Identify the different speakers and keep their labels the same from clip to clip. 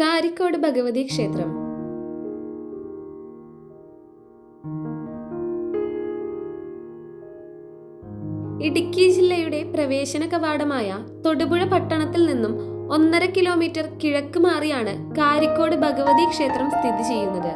Speaker 1: കാരിക്കോട് ഭഗവതി ക്ഷേത്രം. ഇടുക്കി ജില്ലയുടെ പ്രവേശന കവാടമായ തൊടുപുഴ പട്ടണത്തിൽ നിന്നും ഒന്നര കിലോമീറ്റർ കിഴക്ക് മാറിയാണ് കാരിക്കോട് ഭഗവതി ക്ഷേത്രം സ്ഥിതി ചെയ്യുന്നത്.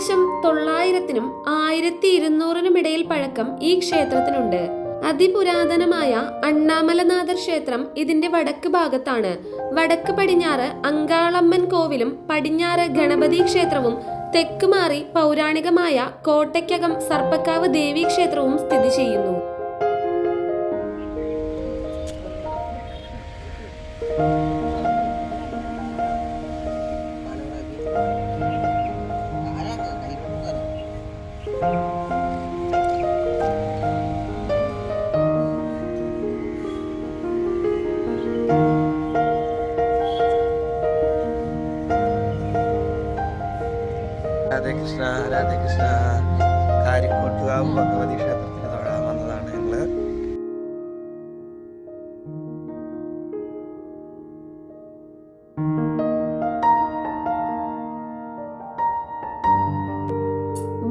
Speaker 1: ഉദ്ദേശം തൊള്ളായിരത്തിനും ആയിരത്തി ഇരുന്നൂറിനും ഇടയിൽ പഴക്കം ഈ ക്ഷേത്രത്തിനുണ്ട്. അതിപുരാതനമായ അണ്ണാമലനാഥർ ക്ഷേത്രം ഇതിന്റെ വടക്ക് ഭാഗത്താണ്. വടക്ക് പടിഞ്ഞാറ് അങ്കാളമ്മൻ കോവിലും പടിഞ്ഞാറ് ഗണപതി ക്ഷേത്രവും തെക്കുമാറി പൗരാണികമായ കോട്ടയ്ക്കകം സർപ്പക്കാവ് ദേവീക്ഷേത്രവും സ്ഥിതി ചെയ്യുന്നു.
Speaker 2: രാധേകൃഷ്ണ രാധേകൃഷ്ണ കാരിക്കോട്ടുകാവ് ഭഗവതി ക്ഷേത്രത്തിന് തൊഴാൻ വന്നതാണ് ഞങ്ങൾ.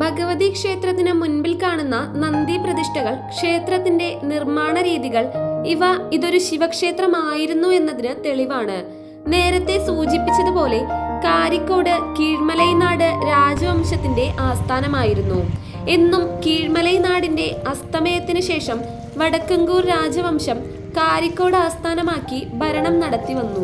Speaker 1: ഭഗവതി ക്ഷേത്രത്തിന് മുൻപിൽ കാണുന്ന നന്ദി പ്രതിഷ്ഠകൾ ക്ഷേത്രത്തിന്റെ നിർമ്മാണ രീതികൾ ഇവ ഇതൊരു ശിവക്ഷേത്രമായിരുന്നു എന്നതിന് തെളിവാണ്. നേരത്തെ സൂചിപ്പിച്ചതുപോലെ കാരിക്കോട് കീഴ്മലൈനാട് രാജവംശത്തിന്റെ ആസ്ഥാനമായിരുന്നു. എന്നും കീഴ്മലൈ നാടിന്റെ അസ്തമയത്തിന് ശേഷം വടക്കങ്കൂർ രാജവംശം കാരിക്കോട് ആസ്ഥാനമാക്കി ഭരണം നടത്തി വന്നു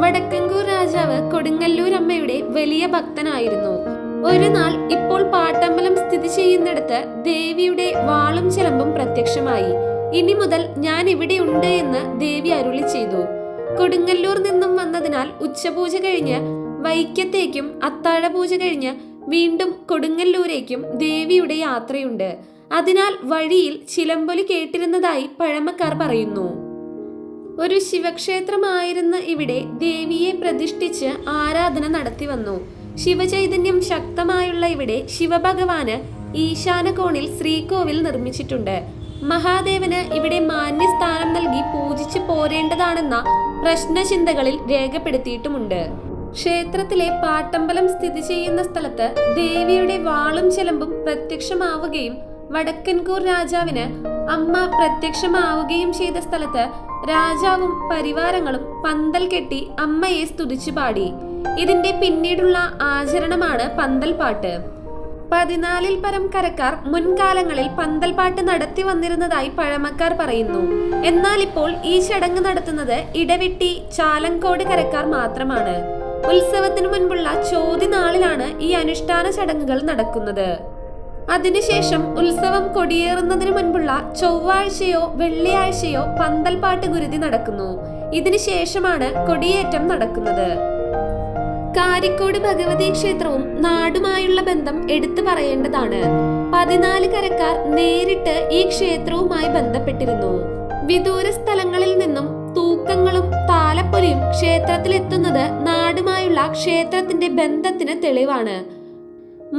Speaker 1: വടക്കങ്കൂർ രാജാവ് കൊടുങ്ങല്ലൂർ അമ്മയുടെ വലിയ ഭക്തനായിരുന്നു. ഒരു നാൾ ഇപ്പോൾ പാട്ടമ്പലം സ്ഥിതി ചെയ്യുന്നിടത്ത് ദേവിയുടെ വാളും ചിലമ്പും പ്രത്യക്ഷമായി. ഇനി മുതൽ ഞാൻ ഇവിടെ ഉണ്ട് എന്ന് ദേവി അരുളി ചെയ്തു. കൊടുങ്ങല്ലൂർ നിന്നും വന്നതിനാൽ ഉച്ചപൂജ കഴിഞ്ഞ് വൈക്കത്തേക്കും അത്താഴ പൂജ കഴിഞ്ഞ് വീണ്ടും കൊടുങ്ങല്ലൂരേക്കും ദേവിയുടെ യാത്രയുണ്ട്. അതിനാൽ വഴിയിൽ ചിലമ്പൊലി കേട്ടിരുന്നതായി പഴമക്കാർ പറയുന്നു. ഒരു ശിവക്ഷേത്രമായിരുന്ന ഇവിടെ ദേവിയെ പ്രതിഷ്ഠിച്ച് ആരാധന നടത്തി വന്നു. ശിവചൈതന്യം ശക്തമായുള്ള ഇവിടെ ശിവഭഗവാന് ഈശാനകോണിൽ ശ്രീകോവിൽ നിർമ്മിച്ചിട്ടുണ്ട്. മഹാദേവന് ഇവിടെ മാന്യസ്ഥാനം നൽകി പൂജിച്ചു പോരേണ്ടതാണെന്ന പ്രശ്നചിന്തകളിൽ രേഖപ്പെടുത്തിയിട്ടുമുണ്ട്. ക്ഷേത്രത്തിലെ പാട്ടമ്പലം സ്ഥിതി ചെയ്യുന്ന സ്ഥലത്ത് ദേവിയുടെ വാളും ചെലമ്പും പ്രത്യക്ഷമാവുകയും വടക്കൻകൂർ രാജാവിന് അമ്മ പ്രത്യക്ഷമാവുകയും ചെയ്ത സ്ഥലത്ത് രാജാവും പരിവാരങ്ങളും പന്തൽ കെട്ടി അമ്മയെ സ്തുതിച്ചു പാടി. ഇതിന്റെ പിന്നീടുള്ള ആചരണമാണ് പന്തൽ പാട്ട് പതിനാലിൽ പരം കരക്കാർ മുൻകാലങ്ങളിൽ പന്തൽപാട്ട് നടത്തി വന്നിരുന്നതായി പഴമക്കാർ പറയുന്നു. എന്നാൽ ഇപ്പോൾ ഈ ചടങ്ങ് നടത്തുന്നത് ഇടവെട്ടി ചാലങ്കോട് കരക്കാർ മാത്രമാണ്. ഉത്സവത്തിനു മുൻപുള്ള ചോതി നാളിലാണ് ഈ അനുഷ്ഠാന ചടങ്ങുകൾ നടക്കുന്നത്. അതിനുശേഷം ഉത്സവം കൊടിയേറുന്നതിന് മുൻപുള്ള ചൊവ്വാഴ്ചയോ വെള്ളിയാഴ്ചയോ പന്തൽപാട്ട് ഗുരുതി നടക്കുന്നു. ഇതിനുശേഷമാണ് കൊടിയേറ്റം നടക്കുന്നത്. കാരിക്കോട് ഭഗവതി ക്ഷേത്രവും നാടുമായുള്ള ബന്ധം എടുത്തു പറയേണ്ടതാണ്. പതിനാല് കരക്കാർ നേരിട്ട് ഈ ക്ഷേത്രവുമായി ബന്ധപ്പെട്ടിരുന്നു. വിദൂര സ്ഥലങ്ങളിൽ നിന്നും തൂക്കങ്ങളും താലപ്പൊലിയും ക്ഷേത്രത്തിലെത്തുന്നത് നാടുമായുള്ള ക്ഷേത്രത്തിന്റെ ബന്ധത്തിന് തെളിവാണ്.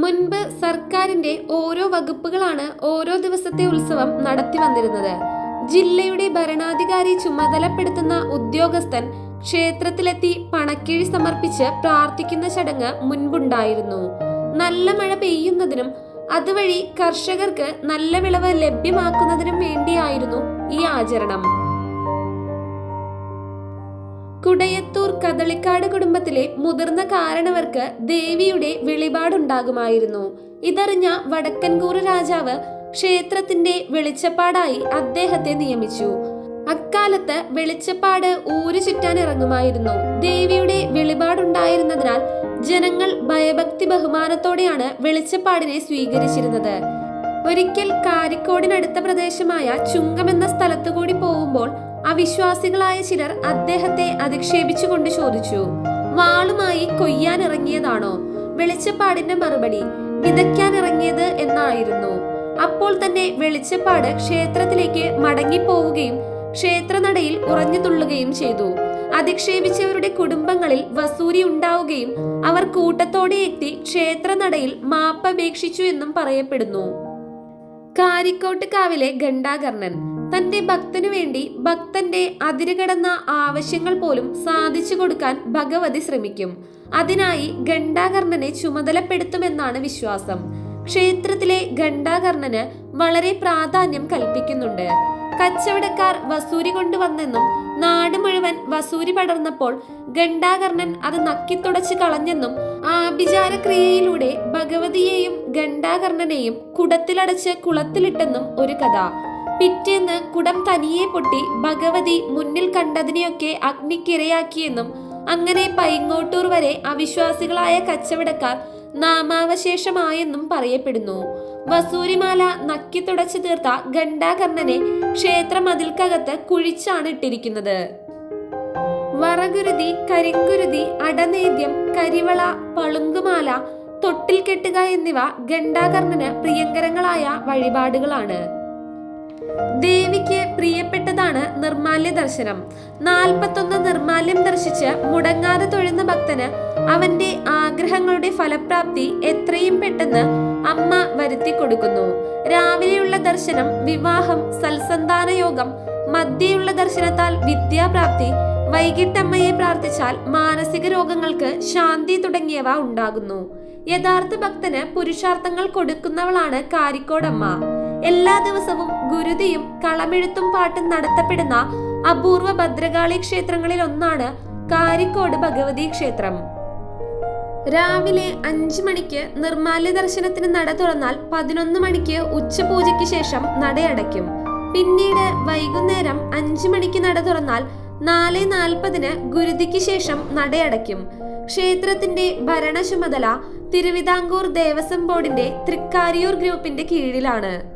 Speaker 1: മുൻപ് സർക്കാരിന്റെ ഓരോ വകുപ്പുകളാണ് ഓരോ ദിവസത്തെ ഉത്സവം നടത്തി വന്നിരുന്നത്. ജില്ലയുടെ ഭരണാധികാരി ചുമതലപ്പെടുത്തുന്ന ഉദ്യോഗസ്ഥൻ ക്ഷേത്രത്തിലെത്തി പണക്കിഴി സമർപ്പിച്ച് പ്രാർത്ഥിക്കുന്ന ചടങ്ങ് മുൻപുണ്ടായിരുന്നു. നല്ല മഴ പെയ്യുന്നതിനും അതുവഴി കർഷകർക്ക് നല്ല വിളവ് ലഭ്യമാക്കുന്നതിനും വേണ്ടിയായിരുന്നു ഈ ആചരണം. കുടയത്തൂർ കദളിക്കാട് കുടുംബത്തിലെ മുതിർന്ന കാരണവർക്ക് ദേവിയുടെ വെളിപാടുണ്ടാകുമായിരുന്നു. ഇതറിഞ്ഞ വടക്കൻകൂറ് രാജാവ് ക്ഷേത്രത്തിന്റെ വെളിച്ചപ്പാടായി അദ്ദേഹത്തെ നിയമിച്ചു. അക്കാലത്ത് വെളിച്ചപ്പാട് ഊരു ചുറ്റാൻ ഇറങ്ങുമായിരുന്നു. ദേവിയുടെ വെളിപാടുണ്ടായിരുന്നതിനാൽ ജനങ്ങൾ ഭയഭക്തി ബഹുമാനത്തോടെയാണ് വെളിച്ചപ്പാടിനെ സ്വീകരിച്ചിരുന്നത്. ഒരിക്കൽ കാരിക്കോടിനടുത്ത പ്രദേശമായ ചുങ്കം എന്ന സ്ഥലത്തു കൂടി പോകുമ്പോൾ അവിശ്വാസികളായ ചിലർ അദ്ദേഹത്തെ അധിക്ഷേപിച്ചുകൊണ്ട് ചോദിച്ചു വാളുമായി കൊയ്യാൻ ഇറങ്ങിയതാണോ? വെളിച്ചപ്പാടിന്റെ മറുപടി വിതയ്ക്കാൻ ഇറങ്ങിയത് എന്നായിരുന്നു. അപ്പോൾ തന്നെ വെളിച്ചപ്പാട് ക്ഷേത്രത്തിലേക്ക് മടങ്ങിപ്പോവുകയും ക്ഷേത്രനടയിൽ ഉറഞ്ഞു തുള്ളുകയും ചെയ്തു. അധിക്ഷേപിച്ചവരുടെ കുടുംബങ്ങളിൽ വസൂരി ഉണ്ടാവുകയും അവർ കൂട്ടത്തോടെ എത്തി ക്ഷേത്രനടയിൽ മാപ്പപേക്ഷിച്ചു എന്നും പറയപ്പെടുന്നു. കാരിക്കോട്ട് കാവിലെ ഗണ്ടാകർണൻ തന്റെ ഭക്തനു വേണ്ടി ഭക്തന്റെ അതിരുകടന്ന ആവശ്യങ്ങൾ പോലും സാധിച്ചു കൊടുക്കാൻ ഭഗവതി ശ്രമിക്കും. അതിനായി ഗണ്ടാകർണനെ ചുമതലപ്പെടുത്തുമെന്നാണ് വിശ്വാസം. ക്ഷേത്രത്തിലെ ഗണ്ടാകർണന് വളരെ പ്രാധാന്യം കൽപ്പിക്കുന്നുണ്ട്. കച്ചവടക്കാർ വസൂരി കൊണ്ടുവന്നെന്നും നാട് മുഴുവൻ വസൂരി പടർന്നപ്പോൾ ഗണ്ടാകർണൻ അത് നക്കിത്തുടച്ച് കളഞ്ഞെന്നും ആഭിചാരക്രിയയിലൂടെ ഭഗവതിയെയും ഗണ്ടാകർണനെയും കുടത്തിലടച്ച് കുളത്തിലിട്ടെന്നും ഒരു കഥ. പിറ്റേന്ന് കുടം തനിയെ പൊട്ടി ഭഗവതി മുന്നിൽ കണ്ടതിനെയൊക്കെ അഗ്നിക്കിരയാക്കിയെന്നും അങ്ങനെ പൈങ്ങോട്ടൂർ വരെ അവിശ്വാസികളായ കച്ചവടക്കാർ നാമാവശേഷമായെന്നും പറയപ്പെടുന്നു. വസൂരിമാല നക്കി തുടച്ചു തീർത്ത ഗണ്ടാകർണനെ ക്ഷേത്ര മതിൽക്കകത്ത് കുഴിച്ചാണ് ഇട്ടിരിക്കുന്നത്. വറകുരുതി കരിങ്കുരുതി അടനേദ്യം കരിവള പളുങ്കുമാല തൊട്ടിൽ കെട്ടുക എന്നിവ ഗണ്ടാകർണന് പ്രിയങ്കരങ്ങളായ വഴിപാടുകളാണ്. ദേവിക്ക് പ്രിയപ്പെട്ടതാണ് നിർമാല്യ ദർശനം. നാൽപ്പത്തൊന്ന് നിർമാല്യം ദർശിച്ച് മുടങ്ങാതെ തൊഴുന്ന ഭക്തന് അവന്റെ ആഗ്രഹങ്ങളുടെ ഫലപ്രാപ്തി എത്രയും പെട്ടെന്ന് അമ്മ വരുത്തി കൊടുക്കുന്നു. രാവിലെയുള്ള ദർശനം വിവാഹം സൽസന്താന യോഗം മധ്യയുള്ള ദർശനത്താൽ വിദ്യാപ്രാപ്തി വൈകിട്ടമ്മയെ പ്രാർത്ഥിച്ചാൽ മാനസിക രോഗങ്ങൾക്ക് ശാന്തി തുടങ്ങിയവ ഉണ്ടാകുന്നു. യഥാർത്ഥ ഭക്തന് പുരുഷാർത്ഥങ്ങൾ കൊടുക്കുന്നവളാണ് കാരിക്കോടമ്മ. എല്ലാ ദിവസവും ഗുരുതിയും കളമെഴുത്തും പാട്ടും നടത്തപ്പെടുന്ന അപൂർവ ഭദ്രകാളി ക്ഷേത്രങ്ങളിൽ ഒന്നാണ് കാരിക്കോട് ഭഗവതി ക്ഷേത്രം. രാവിലെ അഞ്ചു മണിക്ക് നിർമാല്യ ദർശനത്തിന് നട തുറന്നാൽ പതിനൊന്ന് മണിക്ക് ഉച്ചപൂജയ്ക്ക് ശേഷം നടയടയ്ക്കും. പിന്നീട് വൈകുന്നേരം അഞ്ചു മണിക്ക് നട തുറന്നാൽ നാല് നാൽപ്പതിന് ഗുരുതിക്ക് ശേഷം നടയടയ്ക്കും. ക്ഷേത്രത്തിന്റെ ഭരണ ചുമതല തിരുവിതാംകൂർ ദേവസ്വം ബോർഡിന്റെ തൃക്കാരിയൂർ ഗ്രൂപ്പിന്റെ കീഴിലാണ്.